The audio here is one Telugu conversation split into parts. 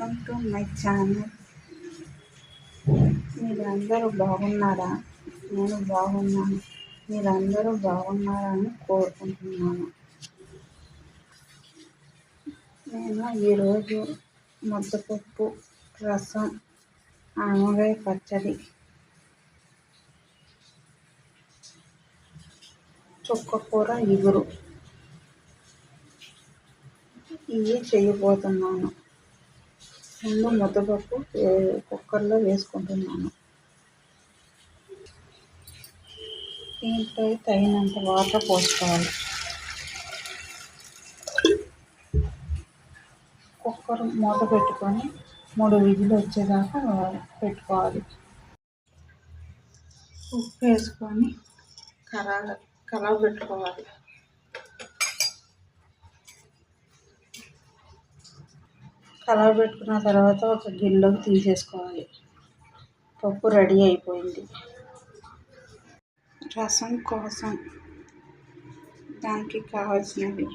వెల్కమ్ టు మై ఛానల్ మీరందరూ బాగున్నారా? నేను బాగున్నాను. మీరందరూ బాగున్నారని కోరుకుంటున్నాను. నేను ఈరోజు ముద్దపప్పు రసం ఆనగాయ పచ్చడి చుక్కకూర ఇగురు. ఇవి చేయబోతున్నాను. ముందు ముద్దపప్పు కుక్కర్లో వేసుకుంటున్నాను. దీంట్లో తగినంత వాటర్ పోసుకోవాలి. కుక్కర్ మూత పెట్టుకొని మూడు విజులు వచ్చేదాకా పెట్టుకోవాలి. ఉప్పు వేసుకొని కరా కలవ పెట్టుకోవాలి. కలర్ పెట్టుకున్న తర్వాత ఒక గిన్నెలోకి తీసేసుకోవాలి. పప్పు రెడీ అయిపోయింది. రసం కోసం దానికి కావాల్సినవి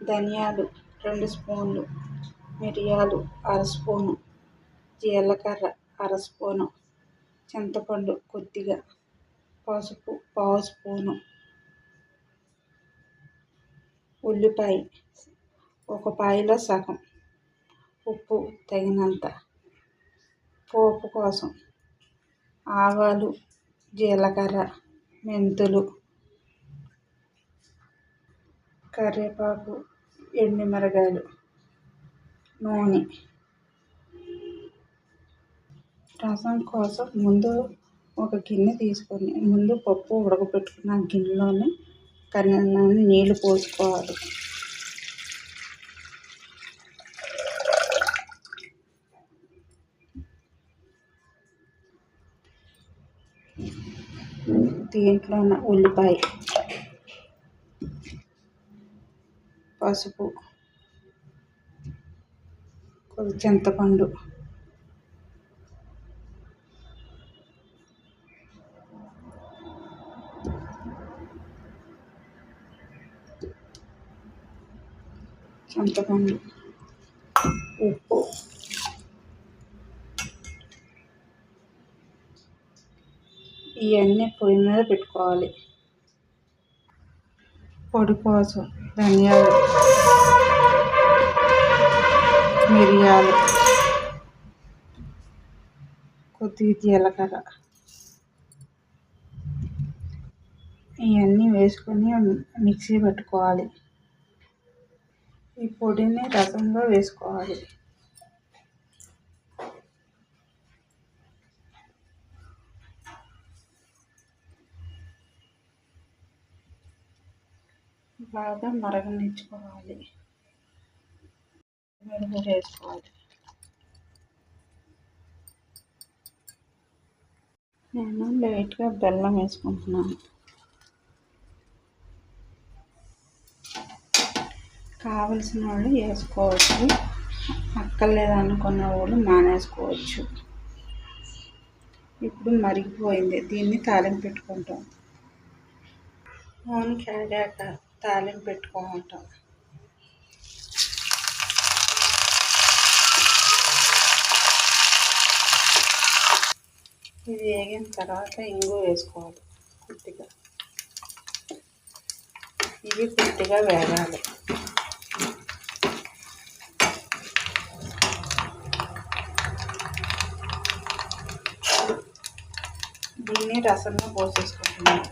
ధనియాలు రెండు స్పూన్లు మిరియాలు అర స్పూను జీలకర్ర అర స్పూను చింతపండు కొద్దిగా పసుపు పావు స్పూను ఉల్లిపాయ ఒక పాయలో సగం ఉప్పు తగినంత పోపు కోసం ఆవాలు జీలకర్ర మెంతులు కరివేపాకు ఎండుమిరగాయలు నూనె. రసం కోసం ముందు ఒక గిన్నె తీసుకొని ముందు పప్పు ఉడకబెట్టుకున్న గిన్నెలోనే కన్నన్ని నీళ్ళు పోసుకోవాలి. దీంట్లో ఉల్లిపాయ పసుపు కొద్ది చింతపండు చింతపండు ఉప్పు ఇవన్నీ పొయ్యి మీద పెట్టుకోవాలి. పొడి కోసం ధనియాలు మిరియాలు కొద్దిగా జీలకర్ర. ఇవన్నీ వేసుకొని మిక్సీ పెట్టుకోవాలి. ఈ పొడిని రసంలో వేసుకోవాలి. బాగా మరగనిచ్చుకోవాలి. మెరుగు వేసుకోవాలి నేను లైట్గా బెల్లం వేసుకుంటున్నాను. కావలసిన వాళ్ళు వేసుకోవచ్చు. అక్కర్లేదనుకున్న వాళ్ళు మానేసుకోవచ్చు. ఇప్పుడు మరిగిపోయింది. దీన్ని తాలింపు పెట్టుకుంటాం. నూనె కాగాక తాలింపు పెట్టుకుంటాం ఇది వేగిన తర్వాత ఇంగు వేసుకోవాలి కొద్దిగా ఇవి కొద్దిగా వేగాలి. దీన్ని రసంలో పోసేసుకుంటున్నాను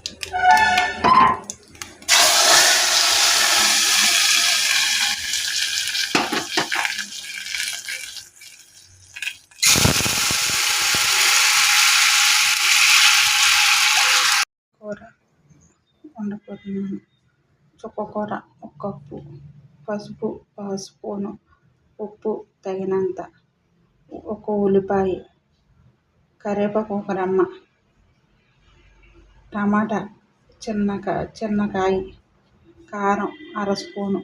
కూర వండుకుంటున్నాను చుక్కకూర ఒక కప్పు పసుపు స్పూను ఉప్పు తగినంత. ఒక ఉల్లిపాయ కరివేపాకు ఒక రమ్మ. టమాటా చిన్న చిన్నకాయ కారం అర స్పూను.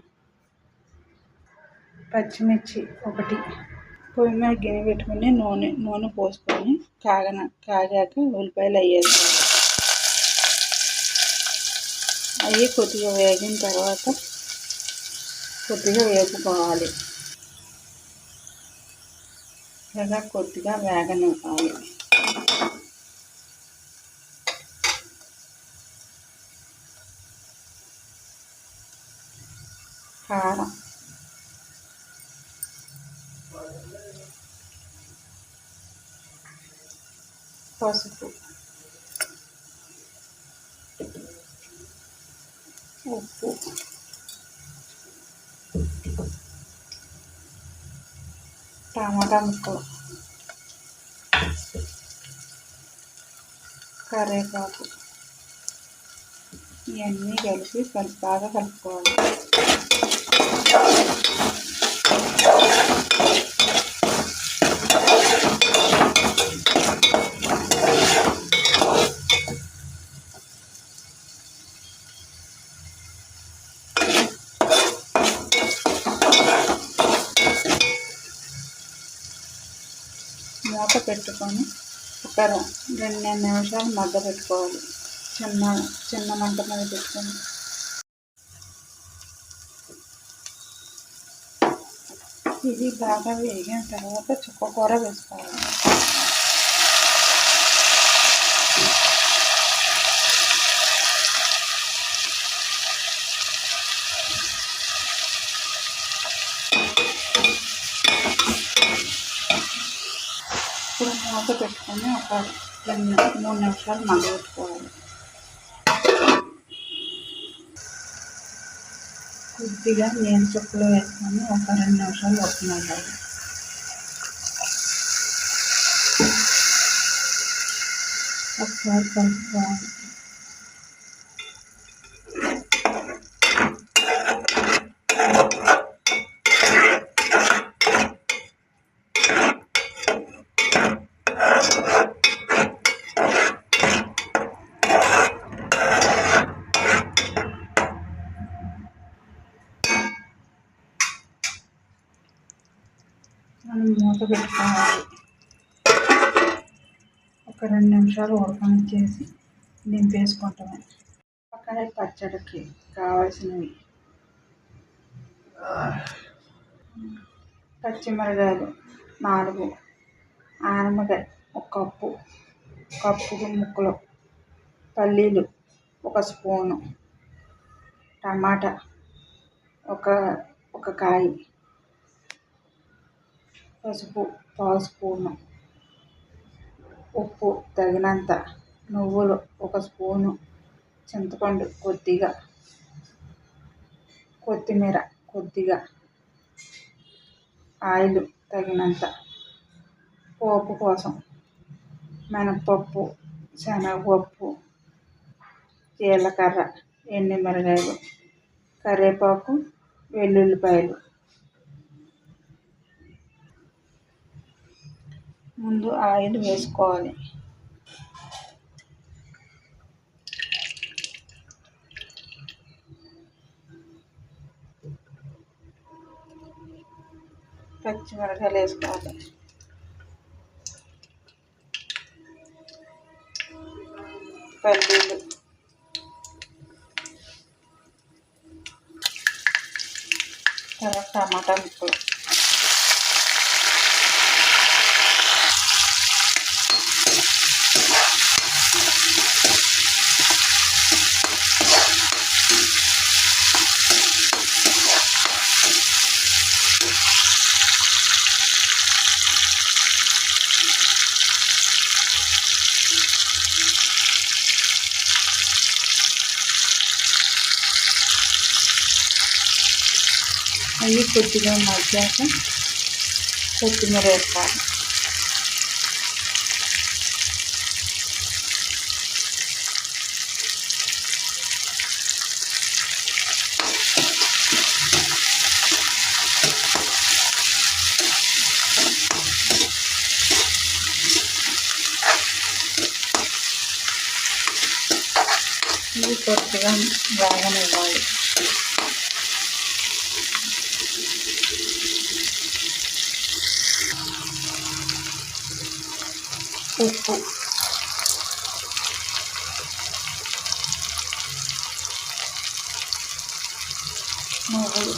పచ్చిమిర్చి ఒకటి. పొయ్యి మీద గిన్నె పెట్టుకుని నూనె నూనె పోసుకొని కాగన కాగాక ఉల్లిపాయలు అయ్యేది. అవి కొద్దిగా వేగిన తర్వాత కొద్దిగా వేపుకోవాలి చక్కగా కొద్దిగా వేగనివ్వాలి కారం పసుపు ఉప్పు టమాటా ముక్కలు కరివేపాకు. ఇవన్నీ కలిపి కలిపి బాగా కలుపుకోవాలి మూత పెట్టుకొని ఒక రెండు నిమిషాలు మగ్గ పెట్టుకోవాలి. చిన్న చిన్న మంట మీద పెట్టుకొని. ఇది బాగా వేగిన తర్వాత చుక్క కూర వేసుకోవాలి ఇప్పుడు పెట్టుకొని ఒక రెండు మూడు నిమిషాలు మగ్గబెట్టుకోవాలి. కొద్దిగా నేను చుక్కలు వేసుకొని ఒక రెండు నిమిషాలు వస్తున్నాయి ఒకసారి కలుపుకోవాలి మనం మూత పెట్టుకోవాలి. ఒక రెండు నిమిషాలు ఉడకనిచ్చేసి దింపేసుకుంటామే పక్కనే పచ్చడికి కావాల్సినవి. పచ్చిమిరకాయలు నాలుగు ఆనమకాయ ఒక కప్పు కప్పు ముక్కలు పల్లీలు ఒక స్పూను టమాటా ఒక ఒక కాయ. పసుపు పావు స్పూను ఉప్పు తగినంత నువ్వులు ఒక స్పూను చింతపండు కొద్దిగా కొత్తిమీర కొద్దిగా ఆయిల్ తగినంత పోపు కోసం మినపప్పు శనగపప్పు జీలకర్ర ఎండుమిరగాయలు కరివేపాకు వెల్లుల్లిపాయలు ముందు ఆయిల్ వేసుకోవాలి పచ్చిమిరకాయలు వేసుకోవాలి పల్లీలు తర్వాత టమాటా ముక్కలు అవి కొద్దిగా మగ్గాక కొత్తిమీర వేసుకోవాలి ఇవి కొద్దిగా బాగానివ్వాలి ఉప్పు నువ్వులు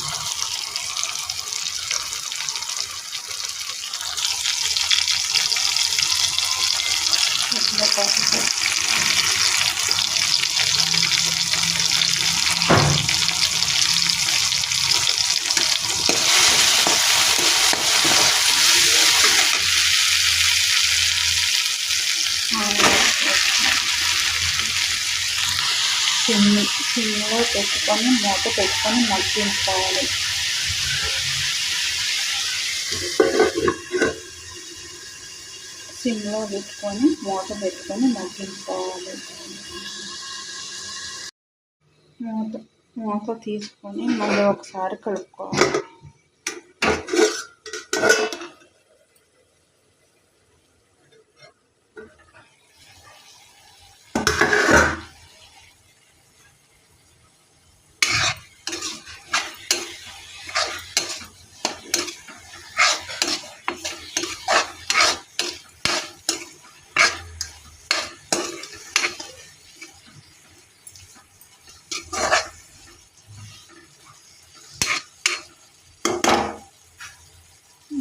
సిమ్ సిమ్లో పెట్టుకొని మూత పెట్టుకొని మగ్గించుకోవాలి. సిమ్లో పెట్టుకొని మూత పెట్టుకొని మగ్గించుకోవాలి. మూత మూత తీసుకొని మళ్ళీ ఒకసారి కలుపుకోవాలి.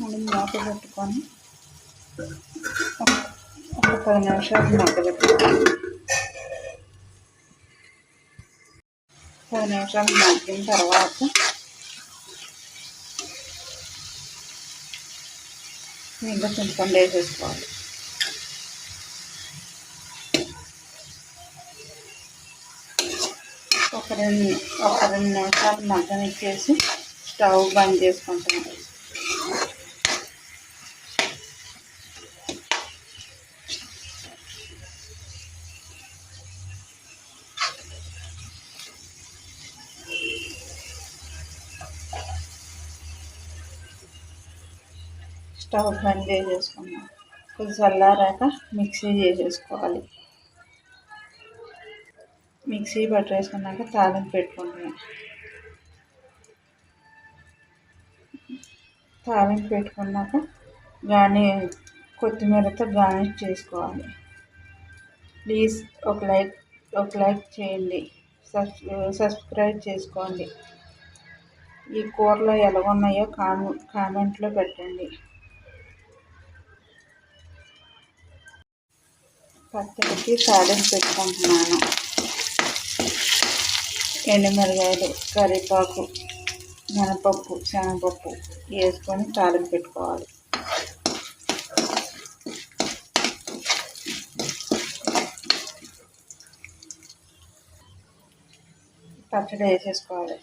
మనం మూత పెట్టుకొని ఒక పది నిమిషాలు మగ్గబెట్టుకోవాలి పది నిమిషాలు మగ్గిన తర్వాత ఇంకా చింతపండు వేసేసుకోవాలి. ఒక రెండు ఒక రెండు నిమిషాలు మగ్గనిచ్చేసి స్టవ్ బంద్ చేసుకుంటున్నాం స్టవ్ బంద్ చేసేసుకున్నాం. కొద్దిగా చల్లారాక మిక్సీ చేసేసుకోవాలి. మిక్సీ పట్టేసుకున్నాక తాలింపు పెట్టుకుంటున్నాం. తాలింపు పెట్టుకున్నాక గానీ కొత్తిమీరతో గార్నిష్ చేసుకోవాలి. ప్లీజ్ ఒక లైక్ ఒక లైక్ చేయండి. సబ్స్క్రైబ్ చేసుకోండి. ఈ కూరలో ఎలాగున్నాయో కామె కామెంట్లో పెట్టండి. పచ్చడికి తాలింపు పెట్టుకుంటున్నాను. ఎండుమిరగాయలు కరివేపాకు మినపప్పు శనగపప్పు వేసుకొని తాలింపు పెట్టుకోవాలి. పచ్చడి వేసేసుకోవాలి.